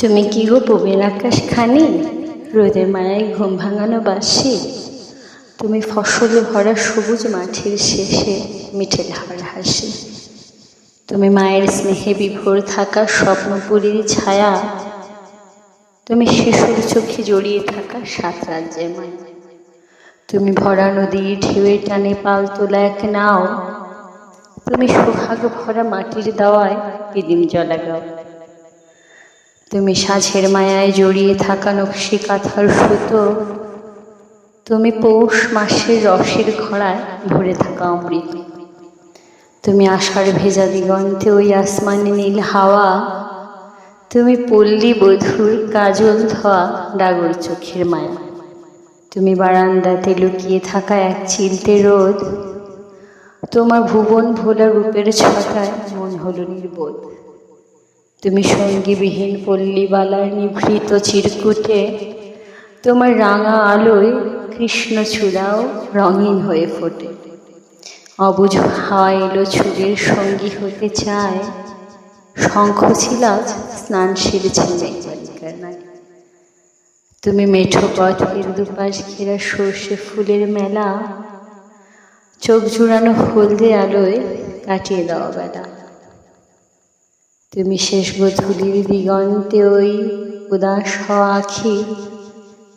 তুমি কি গো পবির আকাশ খানি? রোদের মায়ায় ঘুম ভাঙানো বাসি তুমি ফসলে ভরা সবুজ মাঠের শেষে মিঠে ধার হাসি? তুমি মায়ের স্নেহে বিভোর থাকা স্বপ্নপুরীর ছায়া? তুমি শিশুর চোখে জড়িয়ে থাকা সাত রাজ্যের মায়া? তুমি ভরা নদীর ঢেউয়ের টানে পাল তোলা এক নাও? তুমি সোহাগ ভরা মাটির দাওয়ায় জলা গাও তুমি সাঝের মায়ায় জড়িয়ে থাকা নকশি কাঁথার সুতো। তুমি পৌষ মাসের রসের ঘড়ায় ভরে থাকা অমৃত। তুমি আষাঢ় ভেজা দিগন্তে ওই আসমানে নীল হাওয়া। তুমি পল্লী বধুর কাজল ধোয়া ডাগর চোখের মায়া। তুমি বারান্দাতে লুকিয়ে থাকা এক চিলতে রোদ। তোমার ভুবন ভোলা রূপের ছটায় মন হল নির্বোধ। তুমি সঙ্গীবিহীন পল্লীবালার নিভৃত চিরকুটে, তোমার রাঙা আলোয় কৃষ্ণচূড়াও রঙিন হয়ে ফোটে। অবুঝ হাওয়া এলো ছুরির সঙ্গী হতে চায় শঙ্খ ছিলাজ স্নানশীল ছেলে বালিকার নাই তুমি মেঠো পথের দুপাশ ঘেরা সর্ষে ফুলের মেলা, চোখ জুড়ানো হলদে আলোয় কাটিয়ে দেওয়া বেলা তুমি শেষ বধুলির দিগন্তে ওই উদাস হওয়া আখি।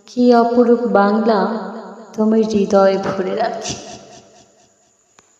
কি অপরূপ বাংলা তোমার হৃদয় ভরে রাখি।